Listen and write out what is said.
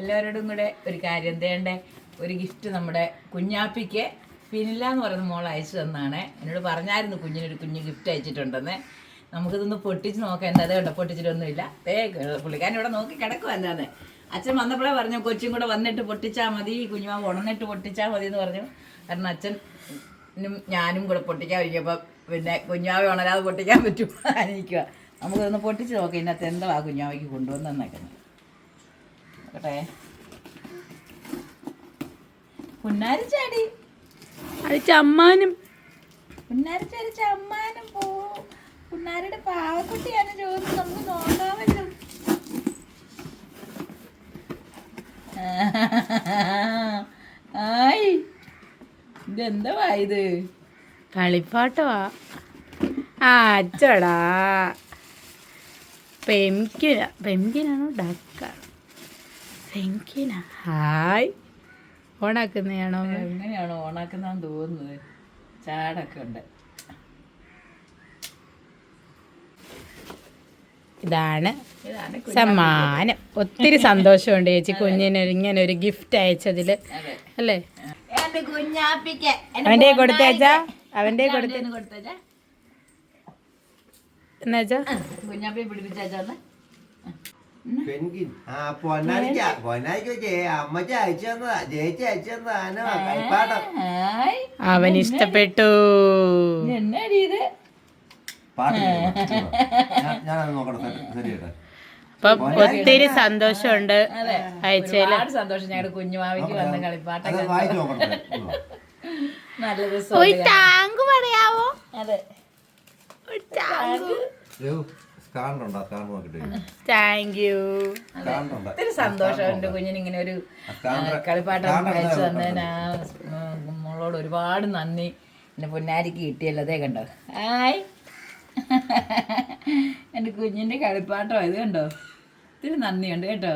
എല്ലാവരോടും കൂടെ ഒരു കാര്യം തേണ്ടേ? ഒരു ഗിഫ്റ്റ് നമ്മുടെ കുഞ്ഞാപ്പിക്ക് പിനില്ല എന്ന് പറയുന്ന മോൾ അയച്ചു തന്നാണ്. എന്നോട് പറഞ്ഞായിരുന്നു കുഞ്ഞിനൊരു കുഞ്ഞ് ഗിഫ്റ്റ് അയച്ചിട്ടുണ്ടെന്ന്. നമുക്കിതൊന്ന് പൊട്ടിച്ച് നോക്കാം. എന്താ? കണ്ടോ പൊട്ടിച്ചിട്ടൊന്നുമില്ല. തേ പുള്ളിക്കാരൻ ഇവിടെ നോക്കി കിടക്കും എന്താന്ന് അച്ഛൻ വന്നപ്പോഴേ പറഞ്ഞു കൊച്ചും കൂടെ വന്നിട്ട് പൊട്ടിച്ചാൽ മതി. കുഞ്ഞുമാവ് ഉണന്നിട്ട് പൊട്ടിച്ചാൽ മതി എന്ന് പറഞ്ഞു. കാരണം അച്ഛനും ഞാനും കൂടെ പൊട്ടിക്കാൻ ഇരിക്കുമ്പോൾ പിന്നെ കുഞ്ഞാവ് ഉണരാതെ പൊട്ടിക്കാൻ പറ്റും അനിക്കുക നമുക്കൊന്ന് പൊട്ടിച്ച് നോക്കാം. ഇതിനകത്ത് എന്താ കുഞ്ഞാവയ്ക്ക് കൊണ്ടുവന്നേക്കുന്നത് നോക്കട്ടെ. പുന്നാരി ചാടി. അത് ചമ്മാനും. പുന്നാരി ചാടി ചമ്മാനും പോ. പുന്നാരിയുടെ പാവക്കുട്ടിയാണ് ചോദിച്ചു നമുക്ക് നോക്കാമല്ലോ ആയി. ഇതെന്താ ഇത്? കളിപ്പാട്ടവാ. ആ അച്ചടാ. പെംകിന പെംകിനാണോ ഡക്കാണോ പെംകിന ഹായ് ഓണാക്കുന്നതാണോ എങ്ങനെയാണോ ഓണാക്കുന്നതെന്ന് തോന്നുന്നത്? ചാടൊക്കെ ഉണ്ട്. ഇതാണ് ഇതാണ് സമ്മാനം. ഒത്തിരി സന്തോഷമുണ്ട് ചേച്ചി. കുഞ്ഞിന് ഇങ്ങനെ ഒരു ഗിഫ്റ്റ് അയച്ചതിൽ അല്ലേ? അവന്റെ അവന്റെ. കൊടുത്തേച്ചാ അവന്റെ കൊടുത്തേ. അവന്റെ കൊടുത്തേച്ചാ എന്നുവെച്ചാ കുഞ്ഞാപ്പിയെ പിടിപ്പിച്ചാന്ന് പെൻഗിൻ ആ പൊന്നാരിക്ക. പൊന്നാരിക്ക അമ്മച്ച അയച്ചു തന്നതാ. ചേച്ചി അയച്ചു കളിപ്പാട്ടം. ഹായ്. അവൻ ഇഷ്ടപ്പെട്ടു. ഒത്തിരി സന്തോഷമുണ്ട്. ഒരുപാട് സന്തോഷം ഞങ്ങളുടെ കുഞ്ഞുമാവിക്ക് വന്ന കളിപ്പാട്ടൊക്കെ നോക്കട്ടെ നല്ല ദിവസം ടാങ്ക് പറയാവോ? അതെ. ഒരു ടാങ്ക്. രഘു, സ്കാനർ ഉണ്ടോ സ്കാനർ നോക്കിട്ട് താങ്ക് യു സ്കാനർ ഒത്തിരി സന്തോഷം എന്റെ കുഞ്ഞിന് ഇങ്ങനെ ഒരു കളിപ്പാട്ടം അയച്ചു തന്നതിന് ആ മോളോട് ഒരുപാട് നന്ദി. എന്റെ പൊന്നാരിക്ക് കിട്ടിയല്ലോ അതേ കണ്ടോ. ഹായ്. എന്റെ കുഞ്ഞിന്റെ കളിപ്പാട്ടം ഇത് കണ്ടോ? ഒത്തിരി നന്ദിയുണ്ട് കേട്ടോ.